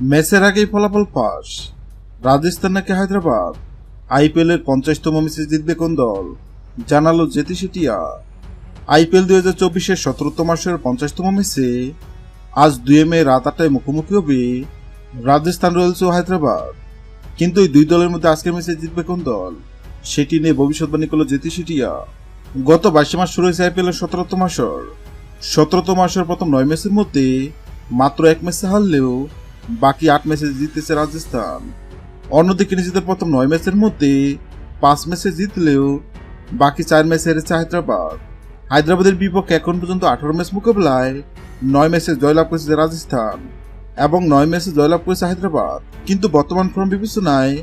ম্যাচের আগেই ফলাফল পাস রাজস্থান নাকি হায়দ্রাবাদ? আইপিএল এর পঞ্চাশতম ম্যাচে জিতবে কোন দল? জানালো জেতি সিটিয়া। আইপিএল দুই হাজার চব্বিশের সতেরোতম মাসের পঞ্চাশতম ম্যাচে আজ দুই মে রাত আটটায় মুখোমুখি হবে রাজস্থান রয়্যালস ও হায়দ্রাবাদ। কিন্তু এই দুই দলের মধ্যে আজকের ম্যাচে জিতবে কোন দল? সেটি নিয়ে ভবিষ্যৎবাণী করল জেতি সিটিয়া। গত বাইশে মাস শুরু হয়েছে আইপিএল এর সতেরোতম আসর সতেরোতম মাসের প্রথম নয় ম্যাচের মধ্যে মাত্র এক ম্যাচে হারলেও বাকি আট ম্যাচে জিতেছে রাজস্থান। অন্যদিকে নিজেদের প্রথম নয় ম্যাচের মধ্যে পাঁচ ম্যাচে জিতলেও বাকি চার ম্যাচে হেরেছে হায়দ্রাবাদ। হায়দ্রাবাদের বিপক্ষে এখন পর্যন্ত আঠারো ম্যাচ মোকাবেলায় নয় ম্যাচে জয়লাভ করেছে রাজস্থান এবং নয় ম্যাচে জয়লাভ করেছে হায়দ্রাবাদ। কিন্তু বর্তমান ফর্ম বিবেচনায়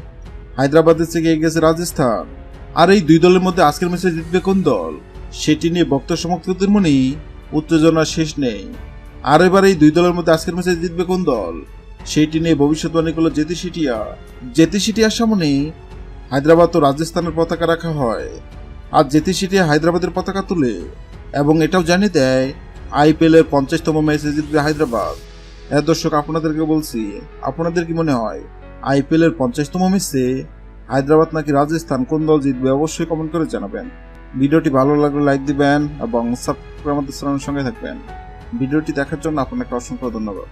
হায়দ্রাবাদের থেকে গেছে রাজস্থান। আর এই দুই দলের মধ্যে আজকের ম্যাচে জিতবে কোন দল? সেটি নিয়ে বক্তা সমর্থকদের মনেই উত্তেজনার শেষ নেই। আর এবার এই দুই দলের মধ্যে আজকের ম্যাচে জিতবে কোন দল? সেইটি নিয়ে ভবিষ্যৎবাণী করল জেতি সিটিয়া জেতি সিটিয়ার সামনে হায়দ্রাবাদ ও রাজস্থানের পতাকা রাখা হয়। আর জেতি সিটিয়া হায়দ্রাবাদের পতাকা তুলে এবং এটাও জানিয়ে দেয় আইপিএল এর পঞ্চাশতম ম্যাচে জিতবে হায়দ্রাবাদ। হ্যাঁ দর্শক, আপনাদেরকে বলছি, আপনাদের কি মনে হয় আইপিএল এর পঞ্চাশতম ম্যাচে হায়দ্রাবাদ নাকি রাজস্থান কোন দল জিতবে অবশ্যই কমেন্ট করে জানাবেন। ভিডিওটি ভালো লাগলে লাইক দিবেন এবং সাবস্ক্রাইব আমাদের সঙ্গে থাকবেন। ভিডিওটি দেখার জন্য আপনাকে অসংখ্য ধন্যবাদ।